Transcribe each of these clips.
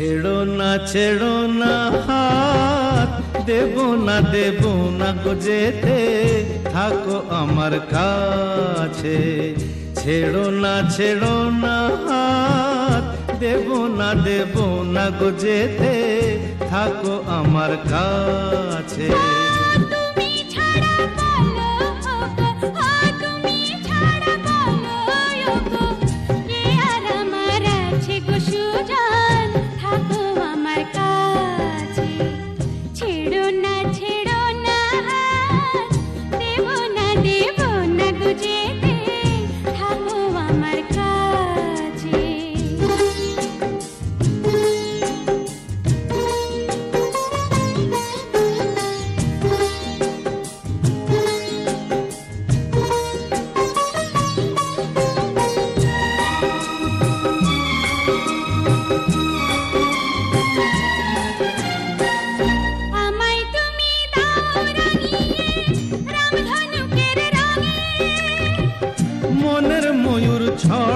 ছেড়ো না ছেড়ো না হাত। দেব না দেব না গো যেতে। থাকো আমার কাছে। ছেড়ো না ছেড়ো না হাত। দেব না দেব না গো যেতে। থাকো আমার কাছে।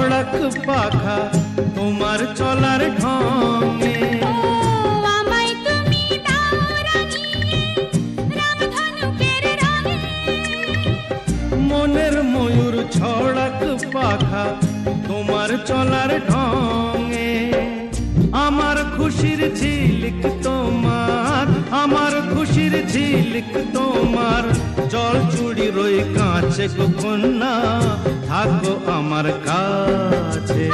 ছড়াক পাখা তোমার চলার ঢঙে। মনের ময়ূর ছড়াক পাখা তোমার চলার ঢঙে। আমার খুশির ঝিলিক তোমার আমার খুশির ঝিলিক তোমার রই কাছে গো না থাকো আমার কাছে।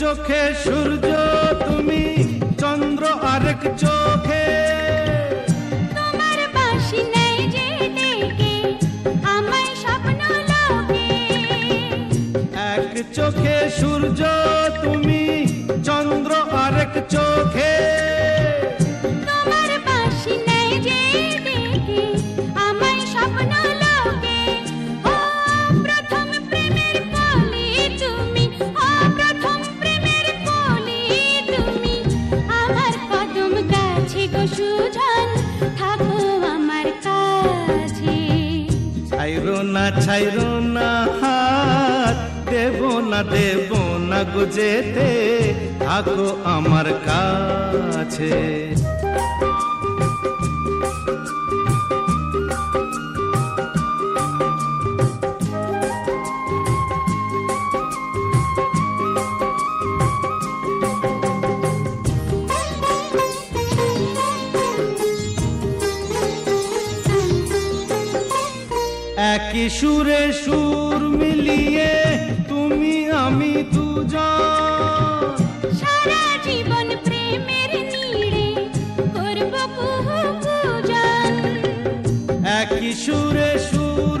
চোখে সূর্য তুমি চন্দ্র আরেক চোখে। তোমার বাসি নেই যে ডেকে আমায় স্বপ্ন লোকে এক চোখে সূর্য তুমি চন্দ্র আরেক চোখে। না ছাইর না হাত। দেব না দেব না গুজেতে থাকো আমার কাছে। একই সুরে সুর মিলিয়ে তুমি আমি দুজন। সারা জীবন প্রেমের নীড়ে করব একই সুরে সুর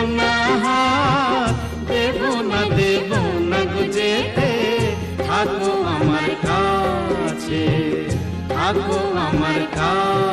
আমার কাজ